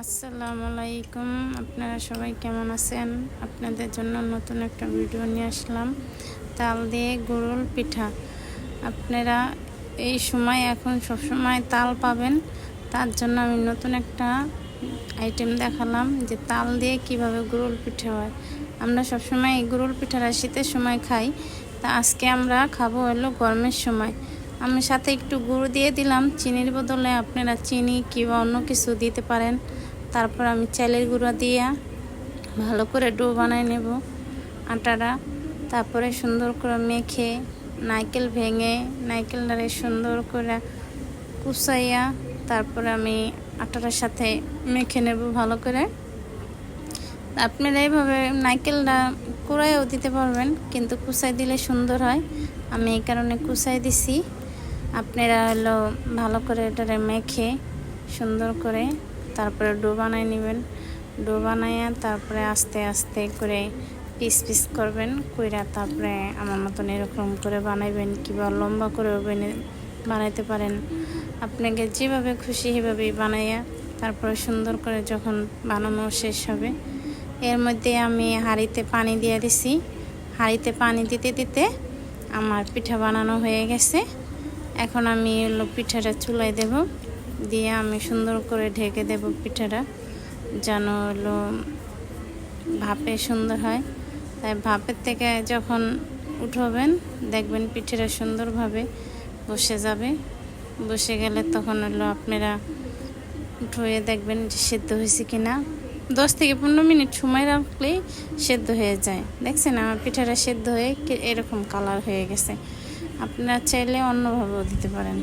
আসসালামু আলাইকুম। আপনারা সবাই কেমন আছেন? আপনাদের জন্য নতুন একটা ভিডিও নিয়ে আসলাম। তাল দিয়ে গুড়ল পিঠা। আপনারা এই সময় এখন সব সময় তাল পাবেন। তার জন্য আমি নতুন একটা আইটেম দেখালাম যে তাল দিয়ে কীভাবে গুড়ল পিঠা হয়। আমরা সব সময় এই গুড়ল পিঠাটা শীতের সময় খাই। তা আজকে আমরা খাব হলো গরমের সময়। আমি সাথে একটু গুড় দিয়ে দিলাম। চিনির বদলে আপনারা চিনি কিংবা অন্য কিছু দিতে পারেন। তারপর আমি চালের গুঁড়া দিয়ে ভালো করে ডো বানাই নেব আটাটা। তারপরে সুন্দর করে মেখে নারকেল ভেঙে নারকেলটারে সুন্দর করে কুচাইয়া তারপরে আমি আটাটার সাথে মেখে নেব ভালো করে। আপনারা এইভাবে নারকেলটা কুড়াইও দিতে পারবেন, কিন্তু কুচাই দিলে সুন্দর হয়। আমি এই কারণে কুচাই দিছি। আপনারা হলো ভালো করে এটারে মেখে সুন্দর করে তারপরে ডো বানাই নেবেন। ডো বানাইয়া তারপরে আস্তে আস্তে করে পিস পিস করবেন, কইরা তারপরে আমার মতন এরকম করে বানাইবেন কিংবা লম্বা করে বানাইতে পারেন। আপনাকে যেভাবে খুশি সেভাবেই বানাইয়া তারপরে সুন্দর করে যখন বানানো শেষ হবে, এর মধ্যে আমি হাঁড়িতে পানি দিয়ে দিছি। হাঁড়িতে পানি দিতে দিতে আমার পিঠা বানানো হয়ে গেছে। এখন আমি পিঠাটা চুলাই দেব। দিয়ে আমি সুন্দর করে ঢেকে দেব পিঠাটা। যেন হলো ভাপে সুন্দর হয়। তাই ভাপের থেকে যখন উঠবেন, দেখবেন পিঠাটা সুন্দরভাবে বসে যাবে। বসে গেলে তখন হলো আপনারা উঠে দেখবেন যে সেদ্ধ হয়েছে কি না দশ থেকে পনেরো মিনিট সময় রাখলেই সেদ্ধ হয়ে যায়। দেখছেন আমার পিঠাটা সেদ্ধ হয়ে এরকম কালার হয়ে গেছে। আপনারা চাইলে অন্যভাবেও দিতে পারেন।